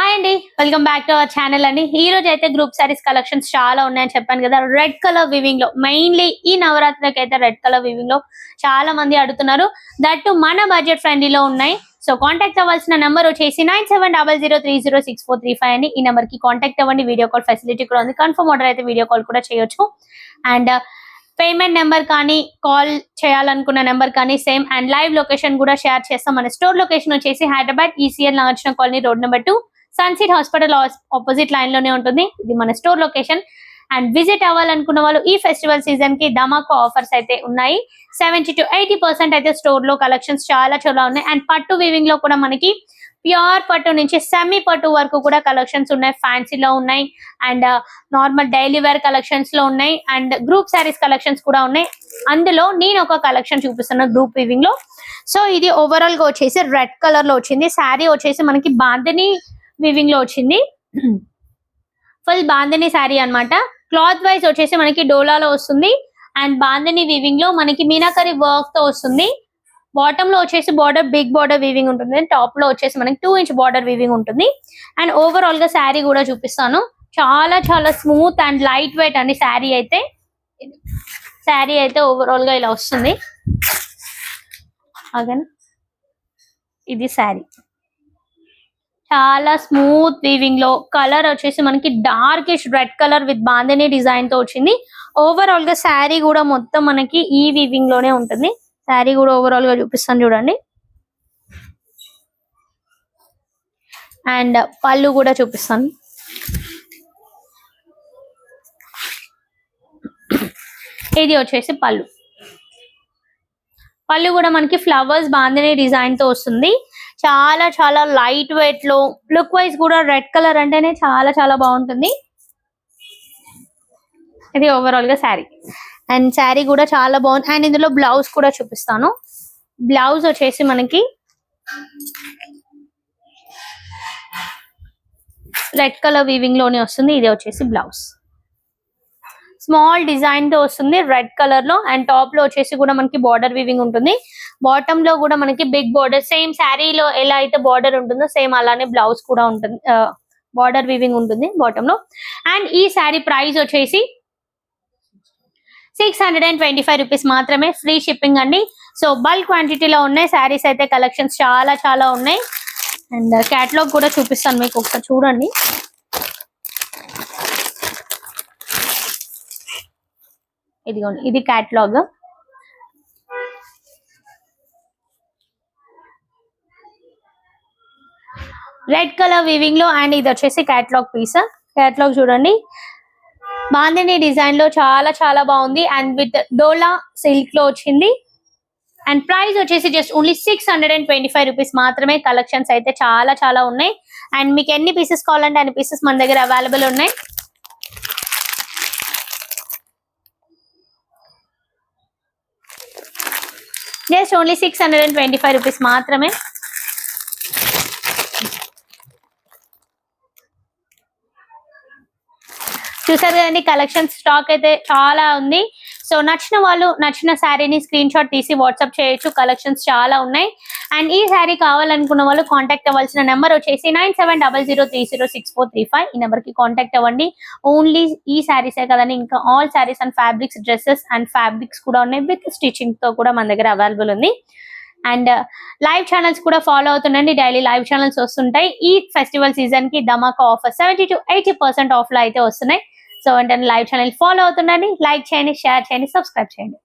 Hi అండి. Welcome back to our channel అండి. ఈ రోజు అయితే గ్రూప్ సారీస్ కలెక్షన్స్ చాలా ఉన్నాయని చెప్పాను కదా. రెడ్ కలర్ వివింగ్లో మెయిన్లీ ఈ నవరాత్రికి అయితే రెడ్ కలర్ వివింగ్లో చాలా మంది అడుగుతున్నారు. దట్ మన బడ్జెట్ ఫ్రెండ్లీలో ఉన్నాయి. సో కాంటాక్ట్ అవ్వాల్సిన నెంబర్ వచ్చేసి nine seven double zero three zero six four three five అండి. ఈ నెంబర్కి కాంటాక్ట్ అవ్వండి. వీడియో కాల్ ఫెసిలిటీ కూడా ఉంది. కన్ఫర్మ్ ఆర్డర్ అయితే వీడియో కాల్ కూడా చేయొచ్చు. అండ్ పేమెంట్ నెంబర్ కానీ కాల్ చేయాలనుకున్న నెంబర్ కానీ సేమ్ అండ్ లైవ్ లొకేషన్ కూడా షేర్ చేస్తాం. మన స్టోర్ లొకేషన్ వచ్చేసి Hyderabad ECIL Nagarjuna colony road number two సన్సిట్ hospital opposite లైన్లోనే ఉంటుంది. ఇది మన స్టోర్ లొకేషన్ అండ్ విజిట్ అవ్వాలనుకున్న వాళ్ళు ఈ ఫెస్టివల్ సీజన్కి ధమాకా ఆఫర్స్ అయితే ఉన్నాయి. సెవెంటీ టు ఎయిటీ పర్సెంట్ అయితే స్టోర్లో కలెక్షన్స్ చాలా చాలా ఉన్నాయి. అండ్ పట్టు వీవింగ్లో కూడా మనకి ప్యూర్ పట్టు నుంచి సెమీ పట్టు వరకు కూడా కలెక్షన్స్ ఉన్నాయి. ఫ్యాన్సీలో ఉన్నాయి. అండ్ నార్మల్ డైలీ వేర్ కలెక్షన్స్లో ఉన్నాయి. అండ్ గ్రూప్ శారీస్ కలెక్షన్స్ కూడా ఉన్నాయి. అందులో నేను ఒక కలెక్షన్ చూపిస్తున్న గ్రూప్ వీవింగ్లో. సో ఇది ఓవరాల్గా వచ్చేసి రెడ్ కలర్లో వచ్చింది. శారీ వచ్చేసి మనకి బాందిని వీవింగ్లో వచ్చింది. ఫుల్ బాందని శారీ అనమాట క్లాత్ వైజ్ వచ్చేసి మనకి డోలాలో వస్తుంది. అండ్ బాందని వీవింగ్లో మనకి మీనాకరి వర్క్తో వస్తుంది. బాటమ్లో వచ్చేసి బార్డర్ బిగ్ బార్డర్ వీవింగ్ ఉంటుంది. టాప్లో వచ్చేసి మనకి టూ ఇంచ్ బార్డర్ వీవింగ్ ఉంటుంది. అండ్ ఓవరాల్గా శారీ కూడా చూపిస్తాను. చాలా చాలా స్మూత్ అండ్ లైట్ వెయిట్ అండి శారీ అయితే. శారీ అయితే ఓవరాల్గా ఇలా వస్తుంది. అగన్ ఇది శారీ చాలా స్మూత్ వీవింగ్లో కలర్ వచ్చేసి మనకి darkish red colour with bandhani డిజైన్తో వచ్చింది. ఓవరాల్గా శారీ కూడా మొత్తం మనకి ఈ వీవింగ్లోనే ఉంటుంది. శారీ కూడా ఓవరాల్గా చూపిస్తాను చూడండి. అండ్ పళ్ళు కూడా చూపిస్తాను. ఇది వచ్చేసి పళ్ళు. పళ్ళు కూడా మనకి ఫ్లవర్స్ బాందిని డిజైన్తో వస్తుంది. చాలా చాలా లైట్ వెయిట్లో లుక్ వైజ్ కూడా రెడ్ కలర్ అంటేనే చాలా చాలా బాగుంటుంది. ఇది ఓవరాల్గా శారీ అండ్ శారీ కూడా చాలా బాగుంది. అండ్ ఇందులో బ్లౌజ్ కూడా చూపిస్తాను. బ్లౌజ్ వచ్చేసి మనకి రెడ్ కలర్ వీవింగ్లోనే వస్తుంది. ఇది వచ్చేసి బ్లౌజ్ స్మాల్ డిజైన్తో వస్తుంది రెడ్ కలర్లో. అండ్ టాప్లో వచ్చేసి కూడా మనకి బార్డర్ వీవింగ్ ఉంటుంది. బాటమ్లో కూడా మనకి బిగ్ బార్డర్ సేమ్ శారీలో ఎలా అయితే బార్డర్ ఉంటుందో సేమ్ అలానే బ్లౌజ్ కూడా ఉంటుంది. బార్డర్ వీవింగ్ ఉంటుంది బాటమ్లో. అండ్ ఈ శారీ ప్రైస్ వచ్చేసి six hundred and twenty five rupees మాత్రమే. ఫ్రీ షిప్పింగ్ అండి. సో బల్క్ క్వాంటిటీలో ఉన్నాయి శారీస్ అయితే కలెక్షన్స్ చాలా చాలా ఉన్నాయి. అండ్ క్యాటలాగ్ కూడా చూపిస్తాను మీకు ఒకసారి చూడండి. ఇదిగోండి ఇది క్యాటలాగ్ రెడ్ కలర్ వీవింగ్లో అండ్ ఇది వచ్చేసి క్యాటలాగ్ పీస్ క్యాటలాగ్ చూడండి. బాందిని డిజైన్లో చాలా చాలా బాగుంది. అండ్ విత్ డోలా సిల్క్లో వచ్చింది. అండ్ ప్రైస్ వచ్చేసి just only six hundred and twenty five rupees మాత్రమే. కలెక్షన్స్ అయితే చాలా చాలా ఉన్నాయి. అండ్ మీకు ఎన్ని పీసెస్ కావాలంటే అన్ని పీసెస్ మన దగ్గర అవైలబుల్ ఉన్నాయి. Just only six hundred and twenty five rupees మాత్రమే. చూసారు కదండి కలెక్షన్ స్టాక్ అయితే చాలా ఉంది. సో నచ్చిన వాళ్ళు నచ్చిన శారీని స్క్రీన్ షాట్ తీసి వాట్సాప్ చేయొచ్చు. కలెక్షన్స్ చాలా ఉన్నాయి. అండ్ ఈ శారీ కావాలనుకున్న వాళ్ళు కాంటాక్ట్ అవ్వాల్సిన నెంబర్ వచ్చేసి nine seven double zero three zero six four three five ఈ నెంబర్కి కాంటాక్ట్ అవ్వండి. ఓన్లీ ఈ శారీసే కదండి ఇంకా all saris and fabrics dresses and fabrics కూడా ఉన్నాయి. విత్ స్టిచ్చింగ్తో కూడా మన దగ్గర అవైలబుల్ ఉంది. అండ్ లైవ్ ఛానల్స్ కూడా ఫాలో అవుతుండండి. డైలీ లైవ్ ఛానల్స్ వస్తుంటాయి. ఈ ఫెస్టివల్ సీజన్కి ధమాకా offer seventy to eighty percent ఆఫ్లో అయితే వస్తున్నాయి. సో వెంటనే లైవ్ ఛానల్ ఫాలో అవుతుండండి. లైక్ చేయండి షేర్ చేయండి సబ్స్క్రైబ్ చేయండి.